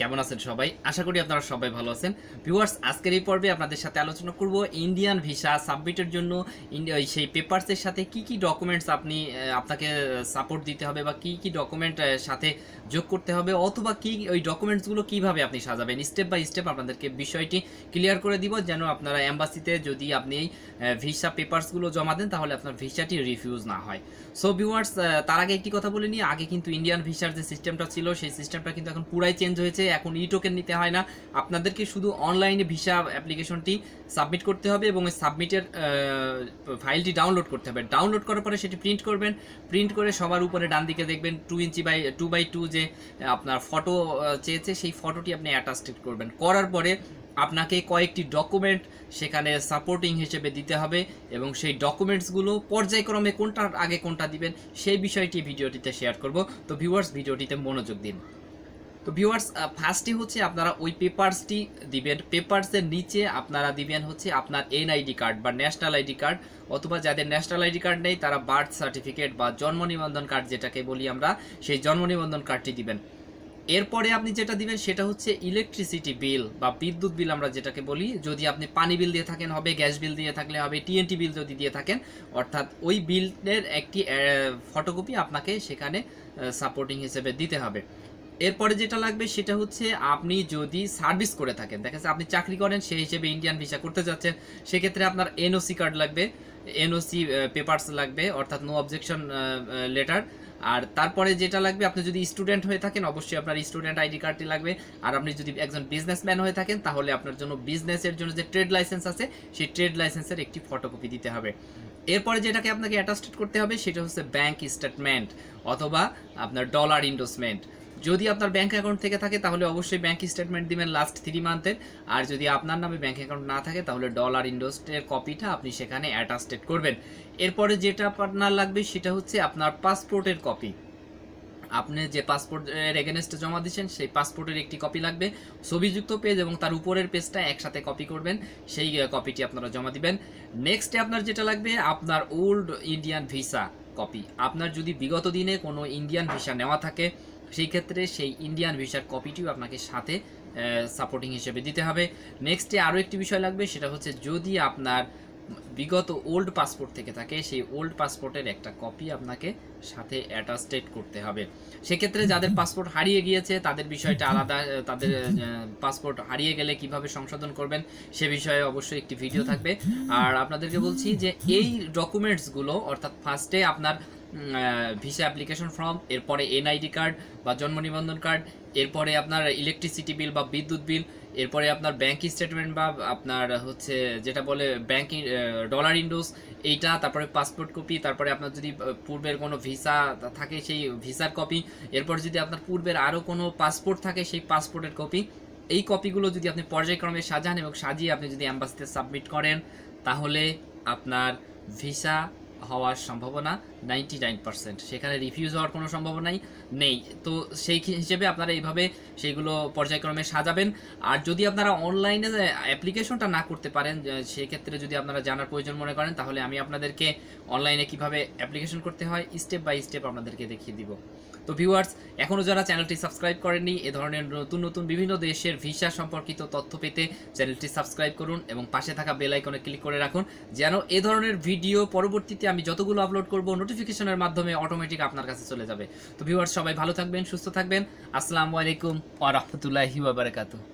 কেমন আছেন সবাই? আশা করি আপনারা সবাই ভালো আছেন। ভিউয়ার্স, আজকের এই পর্বে আপনাদের সাথে আলোচনা করব ইন্ডিয়ান ভিসা সাবমিটের জন্য। সেই পেপারসের সাথে কি কি ডকুমেন্টস আপনি আপনাকে সাপোর্ট দিতে হবে বা কি কি ডকুমেন্ট সাথে যোগ করতে হবে অথবা কি ওই ডকুমেন্টসগুলো কীভাবে আপনি সাজাবেন? স্টেপ বাই স্টেপ আপনাদেরকে বিষয়টি ক্লিয়ার করে দিব যেন আপনারা এম্বাসিতে যদি আপনি এই ভিসা পেপারসগুলো জমা দেন তাহলে আপনার ভিসাটি রিফিউজ না হয়। সো ভিউয়ার্স তার আগে একটি কথা বলে নিই। আগে কিন্তু ইন্ডিয়ান ভিসার যে সিস্টেমটা ছিল, সেই সিস্টেমটা কিন্তু এখন পুরাই চেঞ্জ হয়েছে। এখন ই টোকেন নিতে হয় না। আপনাদেরকে শুধু অনলাইনে ভিসা অ্যাপ্লিকেশনটি সাবমিট করতে হবে এবং ওই সাবমিটের ফাইলটি ডাউনলোড করতে হবে। ডাউনলোড করার পরে সেটি প্রিন্ট করবেন। প্রিন্ট করে সবার উপরে ডান দিকে দেখবেন two inch by two by two যে আপনার ফটো চেয়েছে, সেই ফটোটি আপনি অ্যাটাস্টেড করবেন। করার পরে আপনাকে কয়েকটি ডকুমেন্ট সেখানে সাপোর্টিং হিসেবে দিতে হবে এবং সেই ডকুমেন্টসগুলো পর্যায়ক্রমে কোনটার আগে কোনটা দিবেন, সেই বিষয়টি ভিডিওটিতে শেয়ার করব। তো ভিউয়ার্স ভিডিওটিতে মনোযোগ দিন। তো ভিউয়ার্স ফার্স্টে হচ্ছে আপনারা ওই পেপারসটি দিবেন। পেপারসের নিচে আপনারা দিবেন হচ্ছে আপনার এনআইডি কার্ড বা ন্যাশনাল আইডি কার্ড অথবা যাদের ন্যাশনাল আইডি কার্ড নেই, তারা বার্থ সার্টিফিকেট বা জন্ম নিবন্ধন কার্ড যেটাকে বলি আমরা, সেই জন্ম নিবন্ধন কার্ডটি দিবেন। এরপরে আপনি যেটা দিবেন, সেটা হচ্ছে ইলেকট্রিসিটি বিল বা বিদ্যুৎ বিল আমরা যেটাকে বলি। যদি আপনি পানি বিল দিয়ে থাকেন, হবে গ্যাস বিল দিয়ে থাকলে হবে টিএনটি বিল যদি দিয়ে থাকেন, অর্থাৎ ওই বিলের একটি ফটোকপি আপনাকে সেখানে সাপোর্টিং হিসেবে দিতে হবে। এরপরে যেটা লাগবে সেটা হচ্ছে আপনি যদি সার্ভিস করে থাকেন, দেখা যাচ্ছে আপনি চাকরি করেন, সেই হিসেবে ইন্ডিয়ান ভিসা করতে যাচ্ছেন, সেক্ষেত্রে আপনার এনওসি কার্ড লাগবে এনওসি পেপারস লাগবে, অর্থাৎ নো অবজেকশন লেটার আর তারপরে যেটা লাগবে, আপনি যদি স্টুডেন্ট হয়ে থাকেন, অবশ্যই আপনার স্টুডেন্ট আইডি কার্ডটি লাগবে, আর আপনি যদি একজন বিজনেসম্যান হয়ে থাকেন, তাহলে আপনার জন্য বিজনেসের জন্য যে ট্রেড লাইসেন্স আছে, সেই ট্রেড লাইসেন্সের একটি ফটোকপি দিতে হবে। এরপরে যেটাকে আপনাকে অ্যাটাস্টেড করতে হবে, সেটা হচ্ছে ব্যাংক স্টেটমেন্ট অথবা আপনার ডলার ইন্ডোসমেন্ট যদি আপনার ব্যাঙ্ক অ্যাকাউন্ট থেকে থাকে, তাহলে অবশ্যই ব্যাঙ্ক স্টেটমেন্ট দিবেন লাস্ট থ্রি মান্থের আর যদি আপনার নামে ব্যাঙ্ক অ্যাকাউন্ট না থাকে, তাহলে ডলার ইন্ডোস্টের কপিটা আপনি সেখানে অ্যাটাস্টেড করবেন। এরপরে যেটা আপনার লাগবে, সেটা হচ্ছে আপনার পাসপোর্টের কপি আপনি যে পাসপোর্টের এগেনস্টে জমা দিচ্ছেন সেই পাসপোর্টের একটি কপি লাগবে। ছবিযুক্ত পেজ এবং তার উপরের পেজটা একসাথে কপি করবেন। সেই কপিটি আপনারা জমা দিবেন। নেক্সটে আপনার যেটা লাগবে, আপনার ওল্ড ইন্ডিয়ান ভিসা কপি আপনার যদি বিগত দিনে কোনো ইন্ডিয়ান ভিসা নেওয়া থাকে সেই ক্ষেত্রে সেই ইন্ডিয়ান ভিসার কপিটিও আপনাকে সাথে সাপোর্টিং হিসেবে দিতে হবে। নেক্সটে আরও একটি বিষয় লাগবে সেটা হচ্ছে যদি আপনার বিগত ওল্ড পাসপোর্ট থেকে থাকে সেই ওল্ড পাসপোর্টের একটা কপি আপনাকে সাথে অ্যাটাস্টেড করতে হবে। সেক্ষেত্রে যাদের পাসপোর্ট হারিয়ে গিয়েছে তাদের বিষয়টা আলাদা তাদের পাসপোর্ট হারিয়ে গেলে কীভাবে সংশোধন করবেন সে বিষয়ে অবশ্যই একটি ভিডিও থাকবে। আর আপনাদেরকে বলছি যে এই ডকুমেন্টসগুলো অর্থাৎ ফার্স্টে আপনার ভিসা অ্যাপ্লিকেশন ফর্ম এরপরে এনআইডি কার্ড বা জন্ম নিবন্ধন কার্ড এরপরে আপনার ইলেকট্রিসিটি বিল বা বিদ্যুৎ বিল এরপরে আপনার ব্যাংক স্টেটমেন্ট বা আপনার হচ্ছে যেটা বলে ব্যাংক ডলার ইন্ডোস এইটা, তারপরে পাসপোর্ট কপি তারপরে আপনার যদি পূর্বের কোনো ভিসা থাকে সেই ভিসার কপি এরপর যদি আপনার পূর্বের আরও কোনো পাসপোর্ট থাকে সেই পাসপোর্টের কপি এই কপিগুলো যদি আপনি পর্যায়ক্রমে সাজান এবং সাজিয়ে আপনি যদি অ্যাম্বাসিতে সাবমিট করেন, তাহলে আপনার ভিসা হওয়ার সম্ভাবনা নাইনটি নাইন পার্সেন্ট সেখানে রিফিউজ হওয়ার কোনো সম্ভাবনাই নেই। তো সেই হিসেবে আপনারা এইভাবে সেইগুলো পর্যায়ক্রমে সাজাবেন। আর যদি আপনারা অনলাইনে অ্যাপ্লিকেশনটা না করতে পারেন সেক্ষেত্রে যদি আপনারা জানার প্রয়োজন মনে করেন, তাহলে আমি আপনাদেরকে অনলাইনে কীভাবে অ্যাপ্লিকেশন করতে হয় স্টেপ বাই স্টেপ আপনাদেরকে দেখিয়ে দিব। তো ভিউয়ার্স এখনও যারা চ্যানেলটি সাবস্ক্রাইব করেননি, এ ধরনের নতুন নতুন বিভিন্ন দেশের ভিসা সম্পর্কিত তথ্য পেতে চ্যানেলটি সাবস্ক্রাইব করুন এবং পাশে থাকা বেল আইকনে ক্লিক করে রাখুন, যেন এ ধরনের ভিডিও পরবর্তীতে আমি যতগুলো আপলোড করব নোটিফিকেশনের মাধ্যমে অটোমেটিক আপনার কাছে চলে যাবে। তো ভিউয়ার্স সবাই ভালো থাকবেন, সুস্থ থাকবেন। আসসালামু আলাইকুম ওয়া বারাকাতুহু।